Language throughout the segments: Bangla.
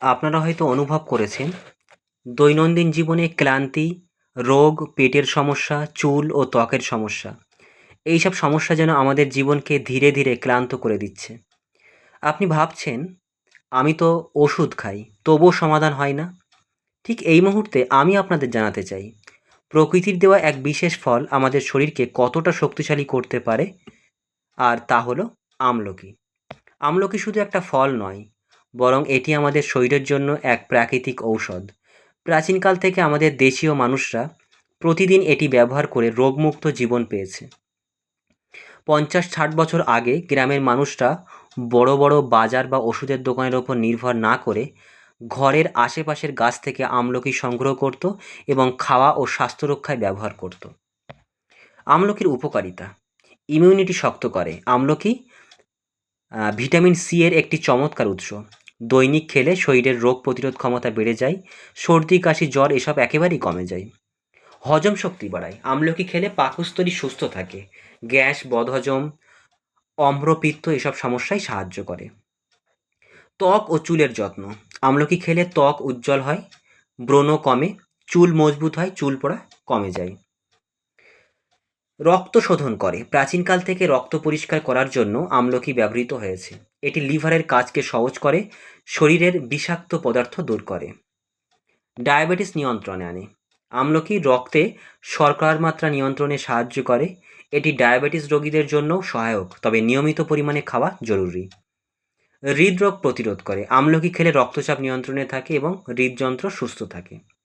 আপনারা হয়তো অনুভব করেছেন, দৈনন্দিন জীবনে ক্লান্তি, রোগ, পেটের সমস্যা, চুল ও ত্বকের সমস্যা, এইসব সমস্যা যেন আমাদের জীবনকে ধীরে ধীরে ক্লান্ত করে দিচ্ছে। আপনি ভাবছেন, আমি তো ওষুধ খাই, তবুও সমাধান হয় না? ঠিক এই মুহূর্তে আমি আপনাদের জানাতে চাই, প্রকৃতির দেওয়া এক বিশেষ ফল আমাদের শরীরকে কতটা শক্তিশালী করতে পারে? আর তা হলো আমলকি। আমলকি শুধু একটা ফল নয় বরং এটি আমাদের শরীরের জন্য এক প্রাকৃতিক ঔষধ। প্রাচীনকাল থেকে আমাদের দেশীয় মানুষরা প্রতিদিন এটি ব্যবহার করে রোগমুক্ত জীবন পেয়েছে। পঞ্চাশ ষাট বছর আগে গ্রামের মানুষরা বড় বড় বাজার বা ওষুধের দোকানের ওপর নির্ভর না করে ঘরের আশেপাশের গাছ থেকে আমলকি সংগ্রহ করত এবং খাওয়া ও স্বাস্থ্য রক্ষায় ব্যবহার করত। আমলকির উপকারিতা। ইমিউনিটি শক্ত করে। আমলকি ভিটামিন সি এর একটি চমৎকার উৎস। দৈনিক খেলে শরীরের রোগ প্রতিরোধ ক্ষমতা বেড়ে যায়, সর্দি, কাশি, জ্বর এসব একেবারেই কমে যায়। হজম শক্তি বাড়ায়। আমলকি খেলে পাকস্থলী সুস্থ থাকে। গ্যাস, বদহজম, অম্রপিত্ত এসব সমস্যায় সাহায্য করে। ত্বক ও চুলের যত্ন। আমলকি খেলে ত্বক উজ্জ্বল হয়, ব্রণ কমে, চুল মজবুত হয়, চুল পড়া কমে যায়। রক্ত শোধন করে। প্রাচীনকাল থেকে রক্ত পরিষ্কার করার জন্য আমলকি ব্যবহৃত হয়েছে। এটি লিভারের কাজকে সহজ করে, শরীরের বিষাক্ত পদার্থ দূর করে। ডায়াবেটিস নিয়ন্ত্রণে আনে। আমলকি রক্তে শর্করার মাত্রা নিয়ন্ত্রণে সাহায্য করে। এটি ডায়াবেটিস রোগীদের জন্য সহায়ক, তবে নিয়মিত পরিমাণে খাওয়া জরুরি। হৃদরোগ প্রতিরোধ করে। আমলকি খেলে রক্তচাপ নিয়ন্ত্রণে থাকে এবং হৃদযন্ত্র সুস্থ থাকে।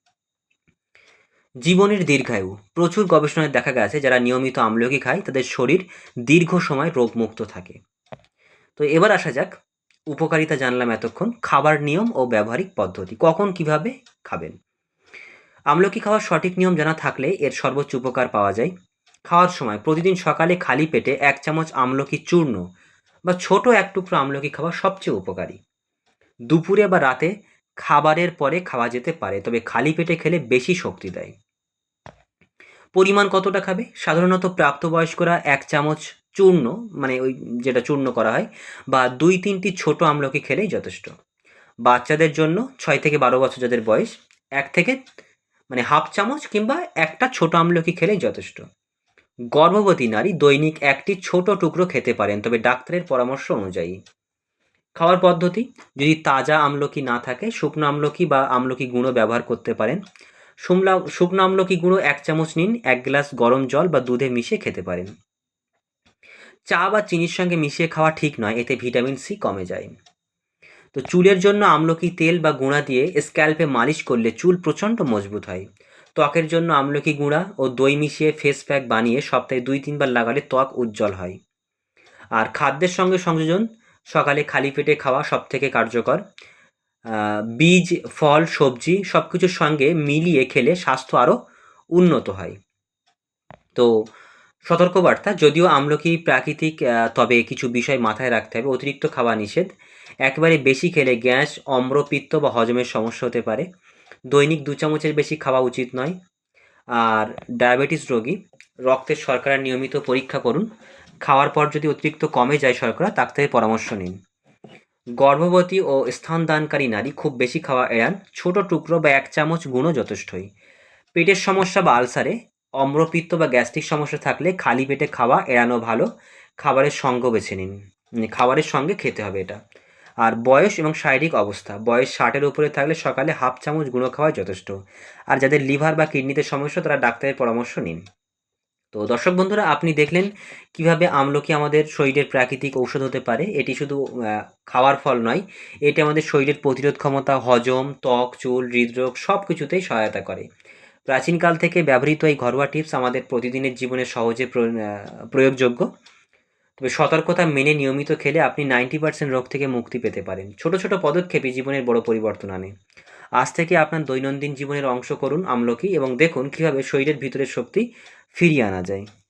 জীবনের দীর্ঘায়ু। প্রচুর গবেষণায় দেখা গেছে, যারা নিয়মিত আমলকি খায়, তাদের শরীর দীর্ঘ সময় রোগমুক্ত থাকে। তো এবার আসা যাক, উপকারিতা জানলাম এতক্ষণ, খাবার নিয়ম ও ব্যবহারিক পদ্ধতি। কখন কীভাবে খাবেন? আমলকি খাওয়ার সঠিক নিয়ম জানা থাকলে এর সর্বোচ্চ উপকার পাওয়া যায়। খাওয়ার সময় প্রতিদিন সকালে খালি পেটে এক চামচ আমলকি চূর্ণ বা ছোট এক টুকরো আমলকি খাওয়া সবচেয়ে উপকারী। দুপুরে বা রাতে খাবারের পরে খাওয়া যেতে পারে, তবে খালি পেটে খেলে বেশি শক্তি দেয়। পরিমাণ কতটা খাবে? সাধারণত প্রাপ্তবয়স্করা এক চামচ চূর্ণ মানে ওই যেটা চূর্ণ করা হয়, বা দুই তিনটি ছোট আমলকি খেলেই যথেষ্ট। বাচ্চাদের জন্য ছয় থেকে বারো বছর যাদের বয়স, এক থেকে মানে হাফ চামচ কিংবা একটা ছোট আমলকি খেলেই যথেষ্ট। গর্ভবতী নারী দৈনিক একটি ছোট টুকরো খেতে পারেন, তবে ডাক্তারের পরামর্শ অনুযায়ী। খাওয়ার পদ্ধতি, যদি তাজা আমলকি না থাকে, শুকনো আমলকি বা আমলকি গুঁড়ো ব্যবহার করতে পারেন শুমলা শুকনো আমলকি গুঁড়ো এক চামচ নিন, এক গ্লাস গরম জল বা দুধে মিশিয়ে খেতে পারেন। চা বা চিনির সঙ্গে মিশিয়ে খাওয়া ঠিক নয়, এতে ভিটামিন সি কমে যায়। তো চুলের জন্য আমলকি তেল বা গুঁড়া দিয়ে স্ক্যাল্পে মালিশ করলে চুল প্রচণ্ড মজবুত হয়। ত্বকের জন্য আমলকি গুঁড়া ও দই মিশিয়ে ফেস প্যাক বানিয়ে সপ্তাহে দুই, তিনবার লাগালে ত্বক উজ্জ্বল হয়। আর খাদ্যের সঙ্গে সংযোজন, সকালে খালি পেটে খাওয়া সব থেকে কার্যকর। বীজ, ফল, সবজি সব কিছুর সঙ্গে মিলিয়ে খেলে স্বাস্থ্য আরও উন্নত হয়। তো সতর্কবার্তা, যদিও আমলকি প্রাকৃতিক তবে কিছু বিষয় মাথায় রাখতে হবে, অতিরিক্ত খাওয়া নিষেধ। একেবারে বেশি খেলে গ্যাস অম্রপিত্ত বা হজমের সমস্যা হতে পারে। দৈনিক দু চামচের বেশি খাওয়া উচিত নয়। আর ডায়াবেটিস রোগী, রক্তের শর্করা নিয়মিত পরীক্ষা করুন। খাওয়ার পর যদি অতিরিক্ত কমে যায় শর্করা ডাক্তারের পরামর্শ নিন। গর্ভবতী ও স্তনদানকারী নারী খুব বেশি খাওয়া এড়ান। ছোট টুকরো বা এক চামচ গুঁড়ো যথেষ্টই। পেটের সমস্যা বা আলসারে অম্রপিত্ত বা গ্যাস্ট্রিক সমস্যা থাকলে খালি পেটে খাওয়া এড়ানো ভালো। খাবারের সঙ্গ বেছে নিন। মানে খাবারের সঙ্গে খেতে হবে এটা। আর বয়স এবং শারীরিক অবস্থা। বয়স ষাটের উপরে থাকলে সকালে হাফ চামচ গুঁড়ো খাওয়া যথেষ্ট। আর যাদের লিভার বা কিডনিতে সমস্যা, তারা ডাক্তারের পরামর্শ নিন। তো দর্শক বন্ধুরা, আপনি দেখলেন কীভাবে আমলকি আমাদের শরীরের প্রাকৃতিক ঔষধ হতে পারে। এটি শুধু খাওয়ার ফল নয়, এটি আমাদের শরীরের প্রতিরোধ ক্ষমতা, হজম, ত্বক, চুল, হৃদরোগ সব কিছুতেই সহায়তা করে। প্রাচীনকাল থেকে ব্যবহৃত এই ঘরোয়া টিপস আমাদের প্রতিদিনের জীবনে সহজে প্র- প্রয়োগযোগ্য। তবে সতর্কতা মেনে নিয়মিত খেলে আপনি নাইনটি পার্সেন্ট রোগ থেকে মুক্তি পেতে পারেন। ছোট ছোট পদক্ষেপই জীবনের বড় পরিবর্তন আনে। আজ থেকে আপনার দৈনন্দিন জীবনের অংশ করুন আমলকি এবং দেখুন কীভাবে শরীরের ভিতরের শক্তি ফিরিয়ে আনা যায়।